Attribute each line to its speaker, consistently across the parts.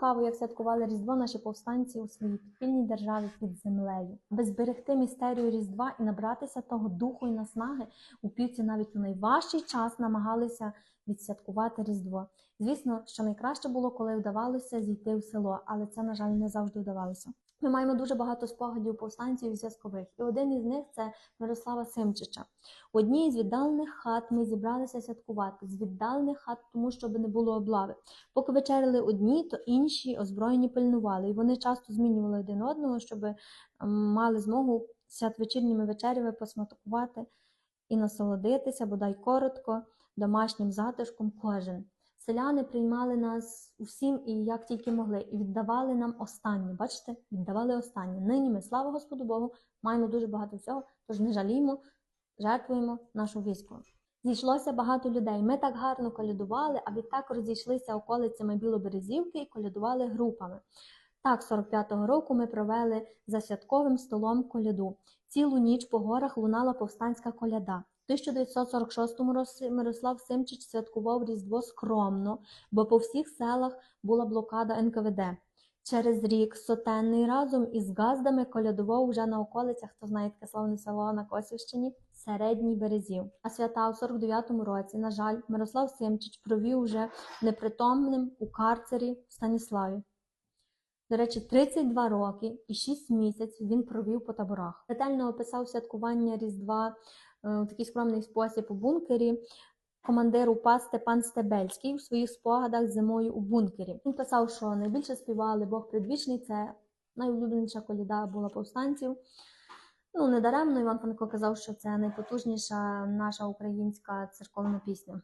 Speaker 1: цікаво, як святкували Різдво наші повстанці у своїй підпільній державі під землею. Аби зберегти містерію Різдва і набратися того духу і наснаги, упівці навіть у найважчий час намагалися відсвяткувати Різдво. Звісно, що найкраще було, коли вдавалося зійти в село, але це, на жаль, не завжди вдавалося. Ми маємо дуже багато спогадів повстанців і зв'язкових, і один із них це Мирослава Симчича. У одній з віддалених хат ми зібралися святкувати з віддалених хат, тому щоб не було облави. Поки вечеряли одні, то інші озброєні пильнували, і вони часто змінювали один одного, щоб ем, мали змогу святвечірніми вечерями посмакувати і насолодитися, бодай коротко, домашнім затишком кожен. Селяни приймали нас усім і як тільки могли, і віддавали нам останнє. Бачите, віддавали останнє. Нині ми, слава Господу Богу, маємо дуже багато всього, тож не жаліємо, жертвуємо нашу війську. Зійшлося багато людей. Ми так гарно колядували, а відтак розійшлися околицями Білоберезівки і колядували групами. Так, 45-го року ми провели за святковим столом коляду. Цілу ніч по горах лунала повстанська коляда. У 1946 році Мирослав Симчич святкував Різдво скромно, бо по всіх селах була блокада НКВД. Через рік сотенний разом із газдами колядував уже на околицях, хто знає таке славне село на Косівщині, середній березів. А свята у 49-му році, на жаль, Мирослав Симчич провів уже непритомним у карцері в Станіславі. До речі, 32 роки і 6 місяців він провів по таборах. Ретельно описав святкування Різдва е, у такий скромний спосіб у бункері. Командир УПА Степан Стебельський у своїх спогадах зимою у бункері. Він писав, що найбільше співали Бог предвічний, це найулюбленіша коліда була повстанців. Ну, недаремно Іван Франко казав, що це найпотужніша наша українська церковна пісня.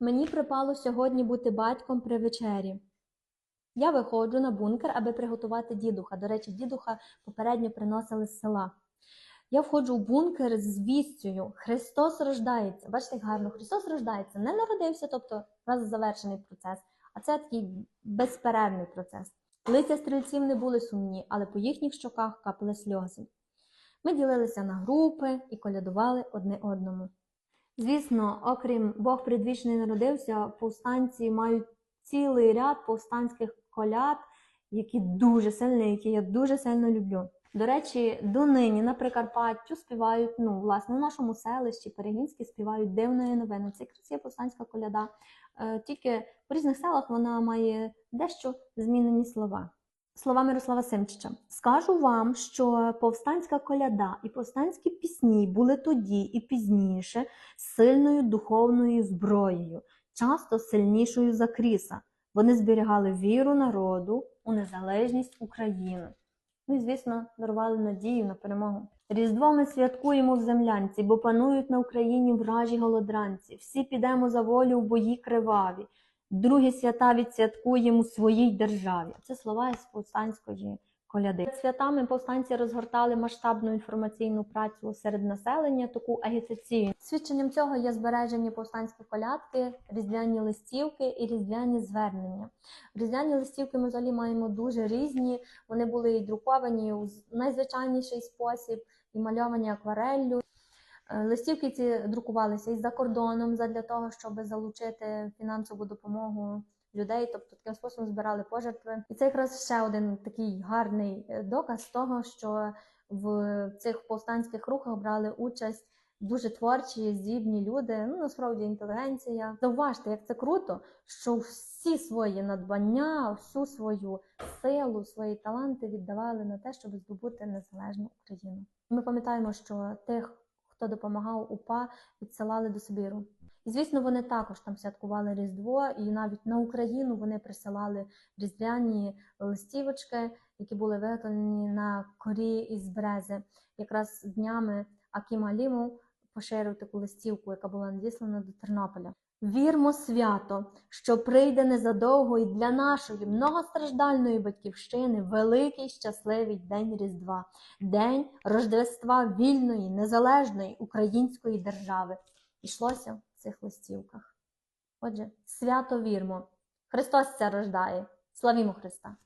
Speaker 1: Мені припало сьогодні бути батьком при вечері. Я виходжу на бункер, аби приготувати дідуха. До речі, дідуха попередньо приносили з села. Я входжу в бункер з вістю. Христос рождається. Бачите, як гарно, Христос рождається. Не народився, тобто раз завершений процес, а це такий безперервний процес. Лиця стрільців не були сумні, але по їхніх щоках капали сльози. Ми ділилися на групи і колядували одне одному. Звісно, окрім Бог предвічний народився, повстанці мають цілий ряд повстанських коляд, які дуже сильні, які я дуже сильно люблю. До речі, донині на Прикарпаттю співають, ну, власне, в нашому селищі Перегінські співають дивної новини. Це якраз повстанська коляда. Е, Тільки в різних селах вона має дещо змінені слова. Слова Мирослава Симчича. Скажу вам, що повстанська коляда і повстанські пісні були тоді і пізніше сильною духовною зброєю, часто сильнішою за кріса. Вони зберігали віру народу у незалежність України. Ну і, звісно, дарували надію на перемогу. Різдво ми святкуємо в землянці, бо панують на Україні вражі голодранці. Всі підемо за волю в бої криваві. Другі свята відсвяткуємо у своїй державі. Це слова із повстанської коляди. Святами повстанці розгортали масштабну інформаційну працю серед населення, таку агітацію. Свідченням цього є збережені повстанські колядки, різдвяні листівки і різдвяні звернення. Різдвяні листівки ми взагалі маємо дуже різні. Вони були і друковані у найзвичайніший спосіб, і мальовані аквареллю. Е, Листівки ці друкувалися і за кордоном для того, щоб залучити фінансову допомогу людей, тобто таким способом збирали пожертви. І це якраз ще один такий гарний е, доказ того, що в цих повстанських рухах брали участь дуже творчі, здібні люди. Ну насправді інтелігенція. Зауважте, як це круто, що всі свої надбання, всю свою силу, свої таланти віддавали на те, щоб здобути незалежну Україну. Ми пам'ятаємо, що тих хто допомагав УПА, відсилали до Сибіру. І звісно, вони також там святкували Різдво, і навіть на Україну вони присилали різдвяні листівочки, які були виготовлені на корі із брези. Якраз днями Акім Алімов поширив таку листівку, яка була надіслана до Тернополя. Вірмо свято, що прийде незадовго і для нашої многостраждальної батьківщини великий щасливий день Різдва, день Рождества вільної, незалежної української держави. Ішлося цих листівках. Отже, свято вірмо. Христос це рождає. Славімо Христа!